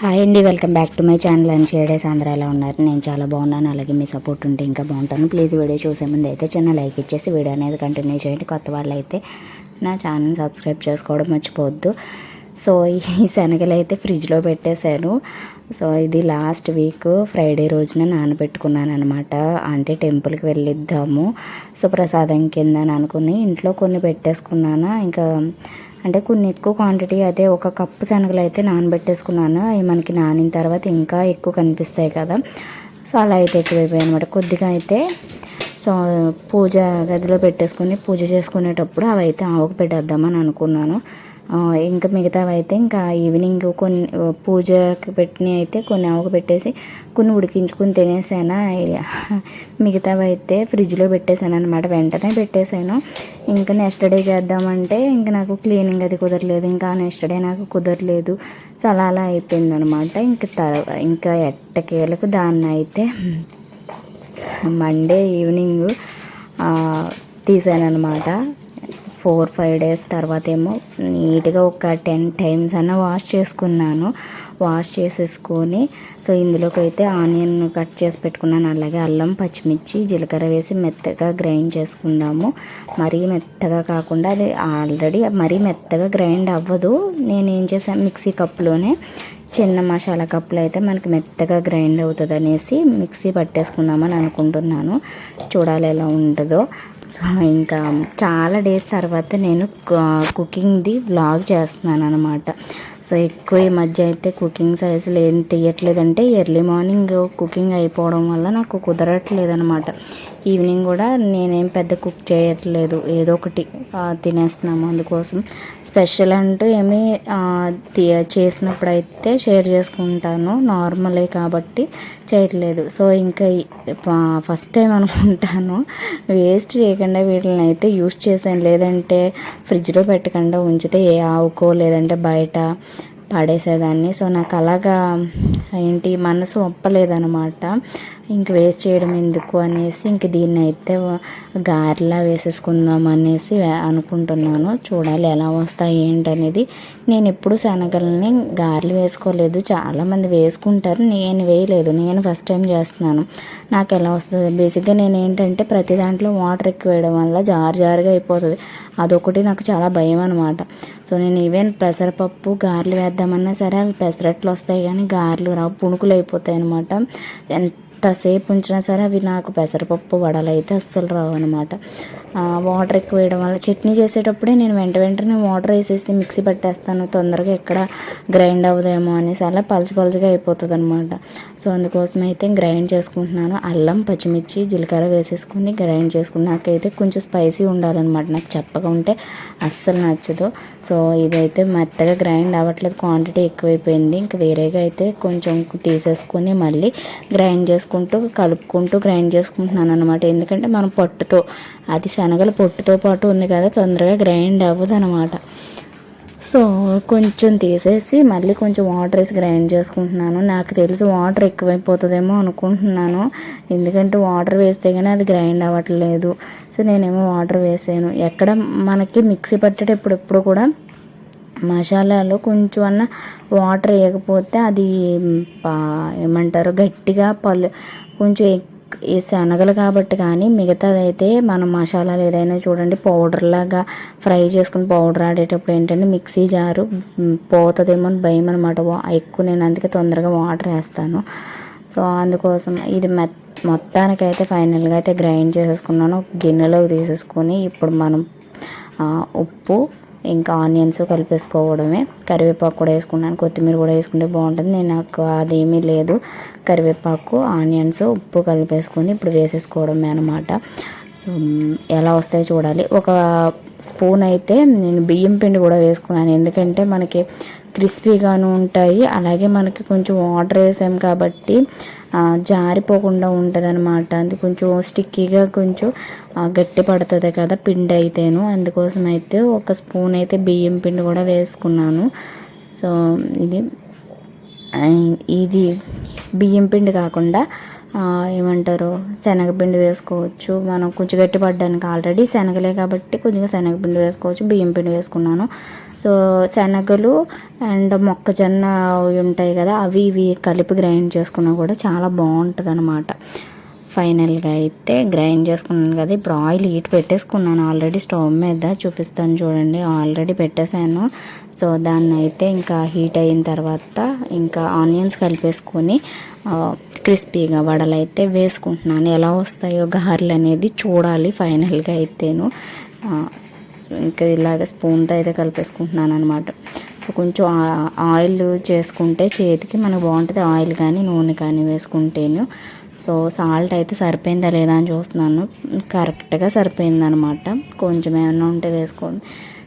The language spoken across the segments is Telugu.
హాయ్ అండి welcome back to my channel. And షేడేస్ Andhra ఎలా ఉన్నారు? నేను చాలా బాగున్నాను. అలాగే మీ సపోర్ట్ ఉంటే ఇంకా బాగుంటాను. ప్లీజ్ వీడియో చూసే ముందు అయితే చిన్న లైక్ ఇచ్చేసి వీడియో అనేది కంటిన్యూ చేయండి. కొత్త వాళ్ళు అయితే నా ఛానల్ సబ్స్క్రైబ్ చేసుకోవడం మర్చిపోవద్దు. సో ఈ శనగలు అయితే ఫ్రిడ్జ్లో పెట్టేశాను. సో ఇది లాస్ట్ వీక్ ఫ్రైడే రోజున నానబెట్టుకున్నాను అనమాట అంటే టెంపుల్కి వెళ్ళిద్దాము. సో ప్రసాదం కింద అని అనుకుని ఇంట్లో కొన్ని పెట్టేసుకున్నాను ఇంకా అంటే కొన్ని ఎక్కువ క్వాంటిటీ అదే ఒక కప్పు శనగలు అయితే నానబెట్టేసుకున్నాను. అవి మనకి నానిన తర్వాత ఇంకా ఎక్కువ కనిపిస్తాయి కదా. సో అలా అయితే ఎక్కువైపోయాయి అనమాట కొద్దిగా అయితే సో పూజ గదిలో పెట్టేసుకొని పూజ చేసుకునేటప్పుడు అవి అయితే ఆవుకు పెట్టేద్దామని అనుకున్నాను. ఇంకా మిగతావి అయితే ఇంకా ఈవినింగ్ కొన్ని పూజకి పెట్టినవి అయితే కొన్ని ఆవుకు పెట్టేసి కొన్ని ఉడికించుకుని తినేసాను. మిగతావి అయితే ఫ్రిడ్జ్లో పెట్టేశాను అనమాట వెంటనే పెట్టేశాను ఇంకా నెక్స్ట్ డే చేద్దామంటే ఇంకా నాకు క్లీనింగ్ అది కుదరలేదు. ఇంకా నెక్స్ట్ డే నాకు కుదరలేదు. సో అలా అలా అయిపోయింది అనమాట ఇంకా తర్వా ఇంకా ఎట్టకేలకు దాన్ని అయితే మండే ఈవినింగ్ తీసాను అనమాట ఫోర్ ఫైవ్ డేస్ తర్వాత ఏమో నీట్గా ఒక టెన్ టైమ్స్ అన్న వాష్ చేసుకున్నాను. వాష్ చేసేసుకొని సో ఇందులోకి అయితే ఆనియన్ కట్ చేసి పెట్టుకున్నాను. అలాగే అల్లం పచ్చిమిర్చి జీలకర్ర వేసి మెత్తగా గ్రైండ్ చేసుకుందాము. మరీ మెత్తగా కాకుండా అది ఆల్రెడీ మరీ మెత్తగా గ్రైండ్ అవ్వదు. నేను ఏం చేశాను మిక్సీ కప్లోనే చిన్న మసాలా కప్పులు అయితే మనకి మెత్తగా గ్రైండ్ అవుతుంది అనేసి మిక్సీ పట్టేసుకుందామని అనుకుంటున్నాను. చూడాలి ఎలా ఉంటుందో. సో ఇంకా చాలా డేస్ తర్వాత నేను కుకింగ్ది వ్లాగ్ చేస్తున్నాను అనమాట సో ఎక్కువ ఈ మధ్య అయితే కుకింగ్ సైజులు ఏం తీయట్లేదంటే ఎర్లీ మార్నింగ్ కుకింగ్ అయిపోవడం వల్ల నాకు కుదరట్లేదు అనమాట ఈవినింగ్ కూడా నేనేం పెద్ద కుక్ చేయట్లేదు. ఏదో ఒకటి తినేస్తున్నాము అందుకోసం. స్పెషల్ అంటూ ఏమీ ఆ, చేసినప్పుడు అయితే షేర్ చేసుకుంటాను. నార్మలే కాబట్టి చేయట్లేదు. సో ఇంకా ఫస్ట్ టైం అనుకుంటాను. వేస్ట్ చేయకుండా వీటిని అయితే యూస్ చేశాను. లేదంటే ఫ్రిడ్జ్లో పెట్టకుండా ఉంచితే ఏ ఆవుకో లేదంటే బయట పడేసేదాన్ని. సో నాకు అలాగా ఏంటి మనసు ఒప్పలేదనమాట ఇంక వేస్ట్ చేయడం ఎందుకు అనేసి ఇంక దీన్ని అయితే గారెలా వేసేసుకుందాం అనేసి అనుకుంటున్నాను. చూడాలి ఎలా వస్తాయి ఏంటనేది. నేను ఎప్పుడు శనగల్ని గారెలు వేసుకోలేదు. చాలామంది వేసుకుంటారు. నేను వేయలేదు. నేను ఫస్ట్ టైం చేస్తున్నాను. నాకు ఎలా వస్తుంది. బేసిక్గా నేను ఏంటంటే ప్రతి దాంట్లో వాటర్ ఎక్కువ వేయడం వల్ల జారు జారుగా అయిపోతుంది. అదొకటి నాకు చాలా భయం అనమాట సో నేను ఈవెన్ పెసరపప్పు గారెలు వేద్దామన్నా సరే అవి పెసరట్లు వస్తాయి కానీ గారెలు రావు. పుణుకులు అయిపోతాయి అనమాట ఎంతసేపు ఉంచినా సరే అవి నాకు పెసరపప్పు వడలు అయితే అస్సలు రావు అనమాట వాటర్ ఎక్కువ వేయడం వల్ల చట్నీ చేసేటప్పుడే నేను వెంట వెంటనే వాటర్ వేసేసి మిక్సీ పట్టేస్తాను. తొందరగా ఎక్కడ గ్రైండ్ అవ్వదేమో అనేసి అలా పలుచు పలుచుగా అయిపోతుంది అనమాట సో అందుకోసం అయితే గ్రైండ్ చేసుకుంటున్నాను. అల్లం పచ్చిమిర్చి జీలకర్ర వేసేసుకుని గ్రైండ్ చేసుకుని నాకైతే కొంచెం స్పైసీ ఉండాలన్నమాట. నాకు చెప్పగా ఉంటే అస్సలు నచ్చదు. సో ఇదైతే మెత్తగా గ్రైండ్ అవ్వట్లేదు. క్వాంటిటీ ఎక్కువైపోయింది. ఇంకా వేరేగా అయితే కొంచెం తీసేసుకొని మళ్ళీ గ్రైండ్ చేసుకుంటూ కలుపుకుంటూ గ్రైండ్ చేసుకుంటున్నాను అనమాట ఎందుకంటే మనం పొట్టుతో అది శనగల పొట్టుతో పాటు ఉంది కదా తొందరగా గ్రైండ్ అవ్వదు అనమాట సో కొంచెం తీసేసి మళ్ళీ కొంచెం వాటర్ వేసి గ్రైండ్ చేసుకుంటున్నాను. నాకు తెలిసి వాటర్ ఎక్కువైపోతుందేమో అనుకుంటున్నాను. ఎందుకంటే వాటర్ వేస్తే కానీ అది గ్రైండ్ అవ్వట్లేదు. సో నేనేమో వాటర్ వేసాను. ఎక్కడ మనకి మిక్సీ పట్టేటప్పుడు ఎప్పుడు కూడా మసాలాలో కొంచెం అన్న వాటర్ వేయకపోతే అది పా ఏమంటారు గట్టిగా పలు కొంచెం ఎక్- ఈ శనగలు కాబట్టి కానీ మిగతాదైతే మనం మసాలాలు ఏదైనా చూడండి పౌడర్ లాగా ఫ్రై చేసుకుని పౌడర్ ఆడేటప్పుడు ఏంటంటే మిక్సీ జారు పోతుందేమో అని భయం అనమాట ఎక్కువ నేను అందుకే తొందరగా వాటర్ వేస్తాను. సో అందుకోసం ఇది మెత్ మొత్తానికైతే ఫైనల్గా అయితే గ్రైండ్ చేసేసుకున్నాను. గిన్నెలో గిన్నెలోకి తీసేసుకొని ఇప్పుడు మనం ఉప్పు ఇంకా ఆనియన్స్ కలిపేసుకోవడమే. కరివేపాకు కూడా వేసుకున్నాను. కొత్తిమీర కూడా వేసుకుంటే బాగుంటుంది. నేను నాకు అదేమీ లేదు. కరివేపాకు ఆనియన్స్ ఉప్పు కలిపేసుకొని ఇప్పుడు వేసేసుకోవడమే అనమాట సో ఎలా వస్తాయో చూడాలి. ఒక స్పూన్ అయితే నేను బియ్యం పిండి కూడా వేసుకున్నాను. ఎందుకంటే మనకి క్రిస్పీగాను ఉంటాయి. అలాగే మనకి కొంచెం వాటర్ వేసాం కాబట్టి జారిపోకుండా ఉంటుంది అనమాట అది కొంచెం స్టిక్కీగా కొంచెం గట్టి పడుతుంది కదా పిండి అయితేను. అందుకోసం అయితే ఒక స్పూన్ అయితే బియ్యం పిండి కూడా వేసుకున్నాను. సో ఇది ఇది బియ్యం పిండి కాకుండా ఏమంటారు శనగపిండి వేసుకోవచ్చు. మనం కొంచెం గట్టి పడ్డానికి ఆల్రెడీ శనగలే కాబట్టి కొంచెం శనగపిండి వేసుకోవచ్చు బియ్యం పిండి వేసుకున్నాను. సో శనగలు అండ్ మొక్కజొన్న అవి ఉంటాయి కదా అవి ఇవి కలిపి గ్రైండ్ చేసుకున్నా కూడా చాలా బాగుంటుంది అనమాట ఫైనల్గా అయితే గ్రైండ్ చేసుకున్నాను కదా ఇప్పుడు ఆయిల్ హీట్ పెట్టేసుకున్నాను ఆల్రెడీ స్టవ్ మీద చూపిస్తాను చూడండి ఆల్రెడీ పెట్టేశాను. సో దాన్ని అయితే ఇంకా హీట్ అయిన తర్వాత ఇంకా ఆనియన్స్ కలిపేసుకొని క్రిస్పీగా వడలు అయితే వేసుకుంటున్నాను. ఎలా వస్తాయో గారెలు అనేది చూడాలి ఫైనల్గా అయితేను. ఇంకా ఇలాగ స్పూన్తో అయితే కలిపేసుకుంటున్నాను అనమాట సో కొంచెం ఆయిల్ చేసుకుంటే చేతికి మనకు బాగుంటుంది. ఆయిల్ కానీ నూనె కానీ వేసుకుంటేను. సో సాల్ట్ అయితే సరిపోయిందా లేదా అని చూస్తున్నాను. కరెక్ట్గా సరిపోయిందనమాట కొంచెం ఏమైనా ఉంటే వేసుకోండి.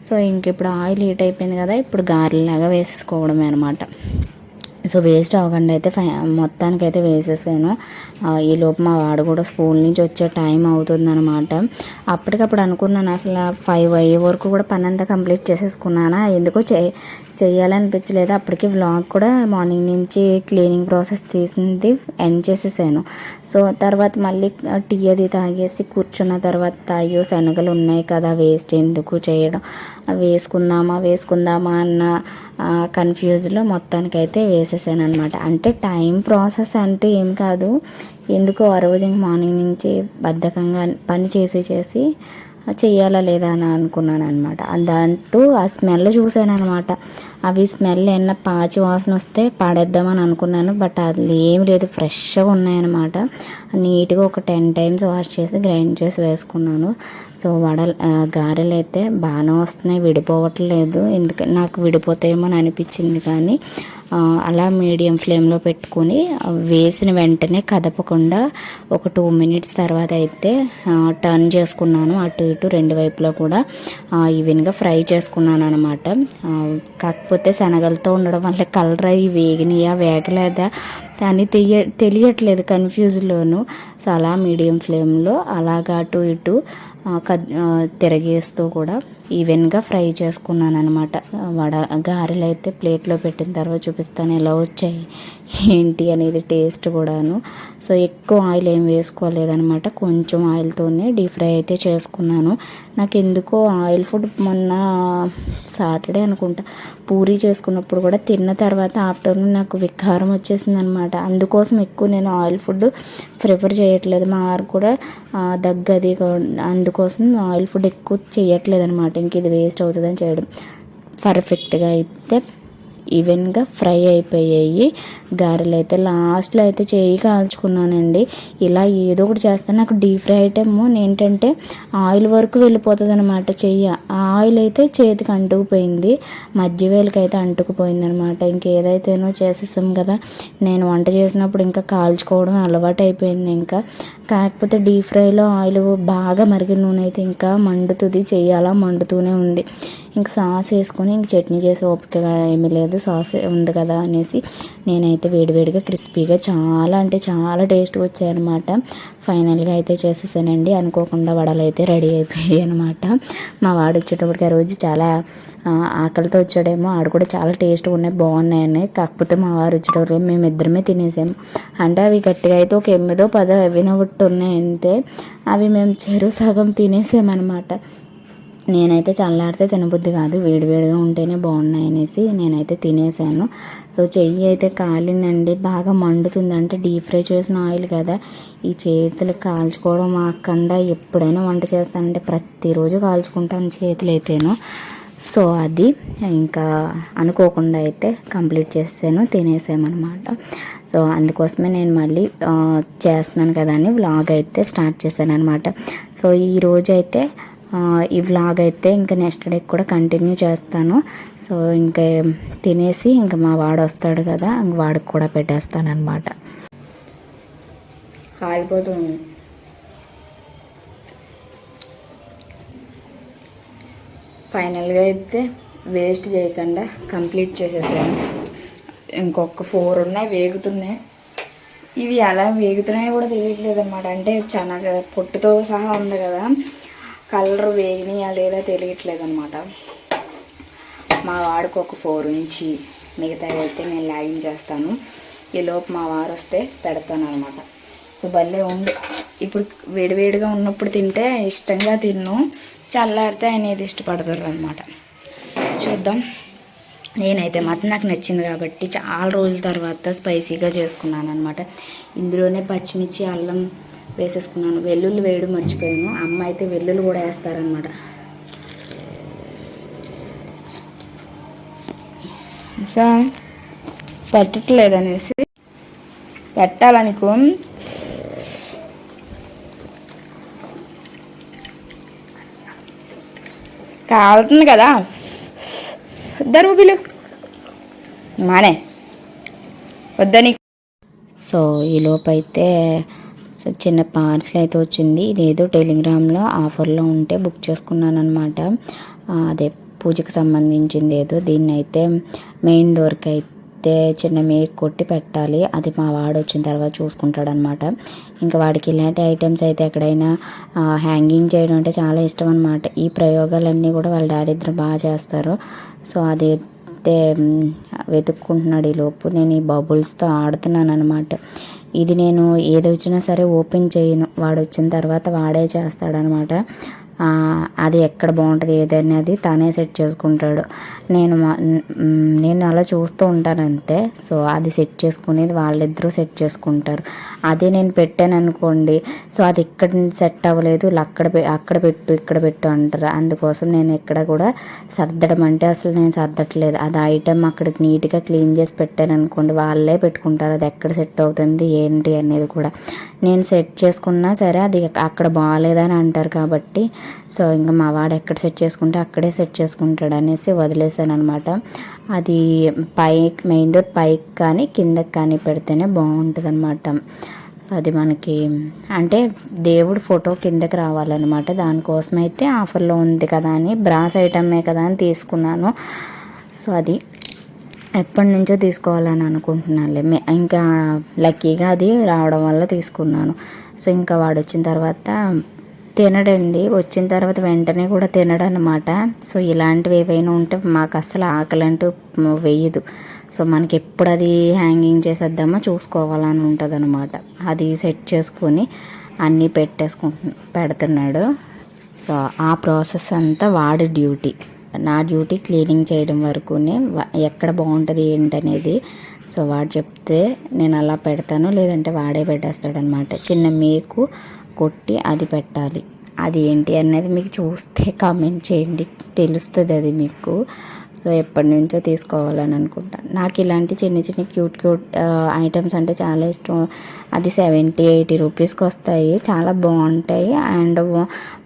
సో ఇంక ఇప్పుడు ఆయిల్ హీట్ అయిపోయింది కదా ఇప్పుడు గారెలాగా వేసేసుకోవడమే అనమాట సో వేస్ట్ అవ్వకుండా అయితే ఫై మొత్తానికైతే వేసేసాను. ఈ లోపు మా వాడు కూడా స్కూల్ నుంచి వచ్చే టైం అవుతుందన్నమాట. అప్పటికప్పుడు అనుకున్నాను అసలు ఫైవ్ అయ్యే వరకు కూడా పని అంతా కంప్లీట్ చేసేసుకున్నానా? ఎందుకో చే చేయాలనిపించలేదు అప్పటికి వ్లాగ్ కూడా మార్నింగ్ నుంచి క్లీనింగ్ ప్రాసెస్ తీసింది ఎండ్ చేసేసాను. సో తర్వాత మళ్ళీ టీ అది తాగేసి కూర్చున్న తర్వాత అయ్యో శనగలు ఉన్నాయి కదా వేస్ట్ ఎందుకు చేయడం? వేసుకుందామా వేసుకుందామా అన్న కన్ఫ్యూజ్లో మొత్తానికైతే వేసేసాను. అనమాట అంటే టైం ప్రాసెస్ అంటే ఏం కాదు. ఎందుకో ఆ రోజు ఇంక మార్నింగ్ నుంచి బద్ధకంగా పని చేసి చేసి చేయాలా లేదా అని అనుకున్నాను అనమాట దాంట్లో ఆ స్మెల్ చూశాను అనమాట అవి స్మెల్ ఏమన్నా పాచి వాసన వస్తే పాడేద్దామని అనుకున్నాను. బట్ అది ఏం లేదు. ఫ్రెష్గా ఉన్నాయన్నమాట. నీట్గా ఒక టెన్ టైమ్స్ వాష్ చేసి గ్రైండ్ చేసి వేసుకున్నాను. సో వడలు గారెలు అయితే బాగానే వస్తున్నాయి. విడిపోవట్లేదు. ఎందుకంటే నాకు విడిపోతాయేమో అని అనిపించింది కానీ అలా మీడియం ఫ్లేమ్లో పెట్టుకొని వేసిన వెంటనే కదపకుండా ఒక టూ మినిట్స్ తర్వాత అయితే టర్న్ చేసుకున్నాను. అటు ఇటు రెండు వైపులో కూడా ఈవెన్గా ఫ్రై చేసుకున్నాను అనమాట కాకపోతే శనగలతో ఉండడం వల్ల కలర్ అవి వేగినాయా వేగలేదా కానీ తెలియ తెలియట్లేదు కన్ఫ్యూజ్లోను సో అలా మీడియం ఫ్లేమ్లో అలాగా అటు ఇటు కద్ తిరగేస్తూ కూడా ఈవెన్గా ఫ్రై చేసుకున్నాను అనమాట వడ గారెలు అయితే ప్లేట్లో పెట్టిన తర్వాత చూపిస్తాను ఎలా వచ్చాయి ఏంటి అనేది టేస్ట్ కూడాను. సో ఎక్కువ ఆయిల్ ఏం వేసుకోలేదనమాట కొంచెం ఆయిల్తోనే డీప్ ఫ్రై అయితే చేసుకున్నాను. నాకు ఎందుకో ఆయిల్ ఫుడ్ మొన్న సాటర్డే అనుకుంటా పూరీ చేసుకున్నప్పుడు కూడా తిన్న తర్వాత ఆఫ్టర్నూన్ నాకు వికారం వచ్చేసింది అనమాట అందుకోసం ఎక్కువ నేను ఆయిల్ ఫుడ్ ప్రిఫర్ చేయట్లేదు. మా ఆరు కూడా దగ్గది అందుకోసం ఆయిల్ ఫుడ్ ఎక్కువ చేయట్లేదు అనమాట ఇంక ఇది వేస్ట్ అవుతుందని చేయడం. పర్ఫెక్ట్గా అయితే ఈవెన్గా ఫ్రై అయిపోయాయి. గారెలు అయితే లాస్ట్లో అయితే చేయి కాల్చుకున్నానండి. ఇలా ఏదో ఒకటి చేస్తే నాకు డీప్ ఫ్రై ఐటమ్ ఏంటంటే ఆయిల్ వరకు వెళ్ళిపోతుంది అనమాట చెయ్యి. ఆ ఆయిల్ అయితే చేతికి అంటుకుపోయింది. మధ్య అంటుకుపోయింది అనమాట ఇంకేదైతేనో చేసేసాం కదా. నేను వంట చేసినప్పుడు ఇంకా కాల్చుకోవడం అలవాటు అయిపోయింది ఇంకా. కాకపోతే డీప్ ఫ్రైలో ఆయిల్ బాగా మరిగిన నూనె అయితే ఇంకా మండుతుంది. చెయ్యాలా మండుతూనే ఉంది. ఇంక సాస్ వేసుకొని ఇంక చట్నీ చేసే ఓపిక ఏమీ లేదు. సాస్ ఉంది కదా అనేసి నేనైతే వేడివేడిగా క్రిస్పీగా చాలా అంటే చాలా టేస్ట్గా వచ్చాయన్నమాట. ఫైనల్గా అయితే చేసేసానండి. అనుకోకుండా వడలు అయితే రెడీ అయిపోయాయి అనమాట మా వాడు వచ్చేటప్పటికి ఆ రోజు చాలా ఆకలితో వచ్చాడేమో. ఆడు కూడా చాలా టేస్ట్గా ఉన్నాయి బాగున్నాయని కాకపోతే మా వారు వచ్చేటప్పటికి మేము ఇద్దరమే తినేసాము అంటే అవి గట్టిగా అయితే ఒక ఎనిమిదో పదో వినబట్టి ఉన్నాయి అంతే. అవి మేము చెరువు సగం తినేసామన్నమాట. నేనైతే చల్లారితే తినబుద్ధి కాదు వేడివేడిగా ఉంటేనే బాగున్నాయి అనేసి నేనైతే తినేసాను. సో చెయ్యి అయితే కాలిందండి. బాగా మండుతుంది అంటే డీప్ ఫ్రై చేసిన ఆయిల్ కదా. ఈ చేతులు కాల్చుకోవడం ఆకుండా ఎప్పుడైనా వంట చేస్తానంటే ప్రతిరోజు కాల్చుకుంటాను చేతులు అయితేను సో అది ఇంకా అనుకోకుండా అయితే కంప్లీట్ చేసాను తినేసామన్నమాట. సో అందుకోసమే నేను మళ్ళీ చేస్తున్నాను కదా అని వ్లాగ్ అయితే స్టార్ట్ చేశాను అనమాట సో ఈ అయితే ఈ వ్లాగ్ అయితే ఇంకా నెక్స్ట్ డే కూడా కంటిన్యూ చేస్తాను. సో ఇంకా తినేసి ఇంకా మా వాడు వస్తాడు కదా వాడికి కూడా పెట్టేస్తాను అనమాట కాలిపోతుంది. ఫైనల్గా అయితే వేస్ట్ చేయకుండా కంప్లీట్ చేసేసాను. ఇంకొక ఫోర్ ఉన్నాయి వేగుతున్నాయి. ఇవి ఎలా వేగుతున్నాయో కూడా తెలియట్లేదు అనమాట అంటే చాలా పొట్టుతో సహా ఉంది కదా. కలర్ వేగినాయా లేదా తెలియట్లేదు అనమాట మా వాడికి ఒక ఫోర్ ఇంచి మిగతా అయితే నేను లాగిన్ చేస్తాను. ఈలోపు మా వారు వస్తే పెడతాను అనమాట సో భలే ఉండు ఇప్పుడు వేడివేడిగా ఉన్నప్పుడు తింటే ఇష్టంగా తిన్ను. చల్లారితే ఆయన ఇది ఇష్టపడతారు అనమాట చూద్దాం. నేనైతే మాత్రం నాకు నచ్చింది కాబట్టి చాలా రోజుల తర్వాత స్పైసీగా చేసుకున్నాను అనమాట ఇందులోనే పచ్చిమిర్చి అల్లం వేసేసుకున్నాను. వెల్లుల్లి వేయడం మర్చిపోయాను. అమ్మ అయితే వెల్లుల్లి కూడా వేస్తారనమాట సో పెట్టట్లేదు అనేసి పెట్టాలనుకో కాలుతుంది కదా. ఇద్దరు పిలు మానే. వద్దని సో ఈ లోపు అయితే సో చిన్న పార్సిల్ అయితే వచ్చింది. ఇదేదో టెలిగ్రామ్లో ఆఫర్లో ఉంటే బుక్ చేసుకున్నాను అనమాట అదే పూజకి సంబంధించింది ఏదో. దీన్ని అయితే మెయిన్ డోర్కి అయితే చిన్న మేక్ కొట్టి పెట్టాలి. అది మా వాడు వచ్చిన తర్వాత చూసుకుంటాడనమాట ఇంకా వాడికి ఇలాంటి ఐటమ్స్ అయితే ఎక్కడైనా హ్యాంగింగ్ చేయడం అంటే చాలా ఇష్టం అనమాట ఈ ప్రయోగాలన్నీ కూడా వాళ్ళ డాడీ ఇద్దరు బాగా చేస్తారు. సో అది అయితే వెతుక్కుంటున్నాడు ఈ లోపు. నేను ఈ బబుల్స్తో ఆడుతున్నాను అనమాట ఇది నేను ఏది వచ్చినా సరే ఓపెన్ చేయను. వాడు వచ్చిన తర్వాత వాడే చేస్తాడనమాట. అది ఎక్కడ బాగుంటుంది ఏదనేది తనే సెట్ చేసుకుంటాడు. నేను నేను అలా చూస్తూ ఉంటాను అంతే. సో అది సెట్ చేసుకునేది వాళ్ళిద్దరూ సెట్ చేసుకుంటారు. అదే నేను పెట్టాను అనుకోండి సో అది ఇక్కడ సెట్ అవ్వలేదు ఇలా అక్కడ అక్కడ పెట్టు ఇక్కడ పెట్టు అంటారు. అందుకోసం నేను ఎక్కడ కూడా సర్దడం అంటే అసలు నేను సర్దట్లేదు. అది ఐటెం అక్కడికి నీట్గా క్లీన్ చేసి పెట్టాను అనుకోండి వాళ్ళే పెట్టుకుంటారు. అది ఎక్కడ సెట్ అవుతుంది ఏంటి అనేది కూడా. నేను సెట్ చేసుకున్నా సరే అది అక్కడ బాగాలేదని అంటారు కాబట్టి సో ఇంకా మా వాడు ఎక్కడ సెట్ చేసుకుంటే అక్కడే సెట్ చేసుకుంటాడు అనేసి వదిలేసాను అనమాట అది పైకి మెయిన్ డోర్ పైకి కానీ కిందకి కానీ పెడితేనే బాగుంటుంది అనమాట సో అది మనకి అంటే దేవుడు ఫోటో కిందకి రావాలన్నమాట. దానికోసం అయితే ఆఫర్లో ఉంది కదా అని బ్రాస్ ఐటమే కదా అని తీసుకున్నాను. సో అది ఎప్పటి నుంచో తీసుకోవాలని అనుకుంటున్నానులే. మే ఇంకా లక్కీగా అది రావడం వల్ల తీసుకున్నాను. సో ఇంకా వాడు వచ్చిన తర్వాత తినడండి. వచ్చిన తర్వాత వెంటనే కూడా తినడనమాట సో ఇలాంటివి ఏవైనా ఉంటే మాకు అసలు ఆకలి అంటూ వేయదు. సో మనకి ఎప్పుడు అది హ్యాంగింగ్ చేసేద్దామో చూసుకోవాలని ఉంటుంది అనమాట అది సెట్ చేసుకొని అన్నీ పెట్టేసుకుంటు పెడుతున్నాడు. సో ఆ ప్రాసెస్ అంతా వాడి డ్యూటీ. నా డ్యూటీ క్లీనింగ్ చేయడం వరకునే ఎక్కడ బాగుంటుంది ఏంటనేది. సో వాడు చెప్తే నేను అలా పెడతాను లేదంటే వాడే పెట్టేస్తాడనమాట చిన్న మేకు కొట్టి అది పెట్టాలి. అది ఏంటి అనేది మీకు చూస్తే కామెంట్ చేయండి. తెలుస్తుంది అది మీకు. సో ఎప్పటి నుంచో తీసుకోవాలని అనుకుంటాను నాకు ఇలాంటి చిన్న చిన్న క్యూట్ క్యూట్ ఐటమ్స్ అంటే చాలా ఇష్టం. అది సెవెంటీ ఎయిటీ రూపీస్కి వస్తాయి. చాలా బాగుంటాయి. అండ్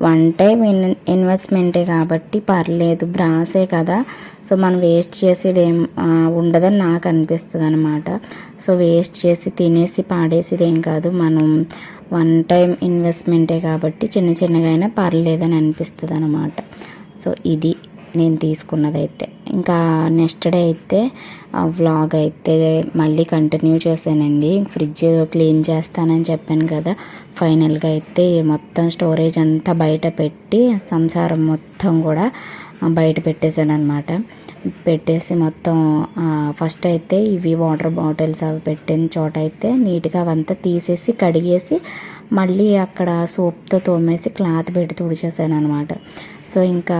వన్ టైం ఇన్ ఇన్వెస్ట్మెంటే కాబట్టి పర్లేదు. బ్రాసే కదా. సో మనం వేస్ట్ చేసేది ఏం ఉండదని నాకు అనిపిస్తుంది అనమాట సో వేస్ట్ చేసి తినేసి పాడేసేది ఏం కాదు. మనం వన్ టైం ఇన్వెస్ట్మెంటే కాబట్టి చిన్న చిన్నగా అయినా పర్లేదని అనిపిస్తుంది అనమాట సో ఇది నేను తీసుకున్నదైతే. ఇంకా నెక్స్ట్ డే అయితే వ్లాగ్ అయితే మళ్ళీ కంటిన్యూ చేశానండి. ఫ్రిడ్జ్ క్లీన్ చేస్తానని చెప్పాను కదా. ఫైనల్గా అయితే మొత్తం స్టోరేజ్ అంతా బయట పెట్టి సంసారం మొత్తం కూడా బయట పెట్టేశాను అనమాట పెట్టేసి మొత్తం ఫస్ట్ అయితే ఇవి వాటర్ బాటిల్స్ అవి పెట్టిన చోట అయితే నీట్గా అవంతా తీసేసి కడిగేసి మళ్ళీ అక్కడ సోప్తో తోమేసి క్లాత్ పెట్టి తుడిచేసాను అనమాట సో ఇంకా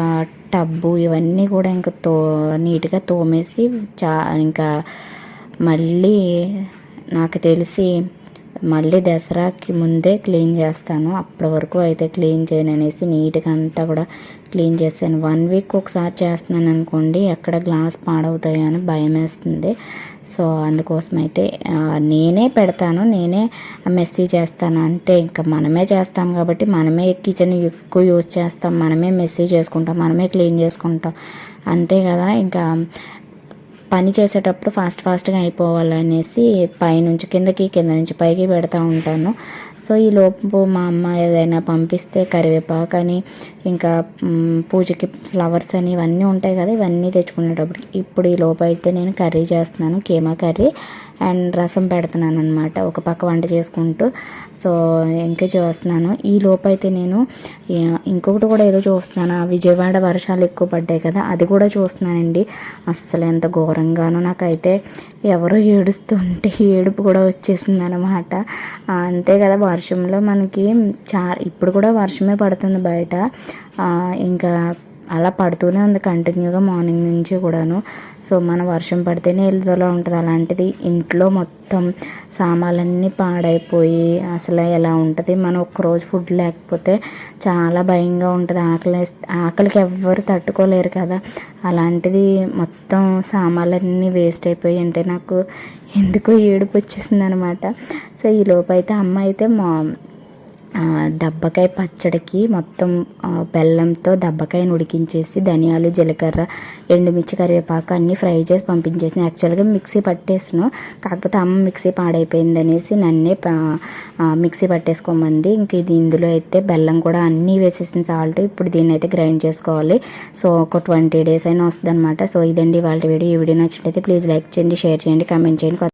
టబ్బు ఇవన్నీ కూడా ఇంకా తో నీట్గా తోమేసి చా ఇంకా మళ్ళీ నాకు తెలిసి మళ్ళీ దసరాకి ముందే క్లీన్ చేస్తాను. అప్పటి వరకు అయితే క్లీన్ చేయను అనేసి నీట్గా అంతా కూడా క్లీన్ చేశాను. వన్ వీక్ ఒకసారి చేస్తున్నాను అనుకోండి ఎక్కడ గ్లాస్ పాడవుతాయో అని భయం వేస్తుంది. సో అందుకోసం అయితే నేనే పెడతాను నేనే మెస్సీ చేస్తాను. అంతే ఇంకా మనమే చేస్తాం కాబట్టి మనమే కిచెన్ ఎక్కువ యూజ్ చేస్తాం. మనమే మెస్సీ చేసుకుంటాం మనమే క్లీన్ చేసుకుంటాం. అంతే కదా. ఇంకా పని చేసేటప్పుడు ఫాస్ట్ ఫాస్ట్గా అయిపోవాలనేసి పైనుంచి కిందకి కింద నుంచి పైకి పెడతా ఉంటాను. సో ఈ లోపు మా అమ్మ ఏదైనా పంపిస్తే కరివేపాకు అని ఇంకా పూజకి ఫ్లవర్స్ అని ఇవన్నీ ఉంటాయి కదా ఇవన్నీ తెచ్చుకునేటప్పుడు. ఇప్పుడు ఈ లోపు అయితే నేను కర్రీ చేస్తున్నాను కీమా కర్రీ అండ్ రసం పెడుతున్నాను అనమాట ఒక పక్క వంట చేసుకుంటూ సో ఇంకా చేస్తున్నాను. ఈ లోపు అయితే నేను ఇంకొకటి కూడా ఏదో చూస్తున్నాను. ఆ విజయవాడ వర్షాలు ఎక్కువ పడ్డాయి కదా అది కూడా చూస్తున్నానండి. అస్సలు ఎంత ఘోరంగానో నాకైతే ఎవరో ఏడుస్తుంటే ఏడుపు కూడా వచ్చేసింది అనమాట అంతే కదా వర్షంలో మనకి చా ఇప్పుడు కూడా వర్షమే పడుతుంది బయట. ఇంకా అలా పడుతూనే ఉంది కంటిన్యూగా మార్నింగ్ నుంచి కూడాను. సో మన వర్షం పడితేనే వెళ్తూలా ఉంటుంది. అలాంటిది ఇంట్లో మొత్తం సామాన్లన్నీ పాడైపోయి అసలు ఎలా ఉంటుంది? మనం ఒక్కరోజు ఫుడ్ లేకపోతే చాలా భయంగా ఉంటుంది. ఆకలి ఆకలికి ఎవ్వరు తట్టుకోలేరు కదా. అలాంటిది మొత్తం సామాన్లన్నీ వేస్ట్ అయిపోయి అంటే నాకు ఎందుకో ఏడుపు వచ్చేసింది అనమాట సో ఈ లోపు అయితే అమ్మ అయితే మా దబ్బకాయ పచ్చడికి మొత్తం బెల్లంతో దబ్బకాయను ఉడికించేసి ధనియాలు జీలకర్ర ఎండుమిర్చి కరివేపాకు అన్నీ ఫ్రై చేసి పంపించేసి యాక్చువల్గా మిక్సీ పట్టేసాను. కాకపోతే అమ్మ మిక్సీ పాడైపోయింది అనేసి నన్నే మిక్సీ పట్టేసుకోమంది. ఇంక ఇది ఇందులో అయితే బెల్లం కూడా అన్నీ వేసేసిన సాల్ట్. ఇప్పుడు దీన్ని అయితే గ్రైండ్ చేసుకోవాలి. సో ఒక ట్వంటీ డేస్ అయినా వస్తుంది అనమాట సో ఇదండి వాళ్ళ వీడియో. ఈ వీడియో నచ్చినట్లయితే ప్లీజ్ లైక్ చేయండి షేర్ చేయండి కామెంట్ చేయండి.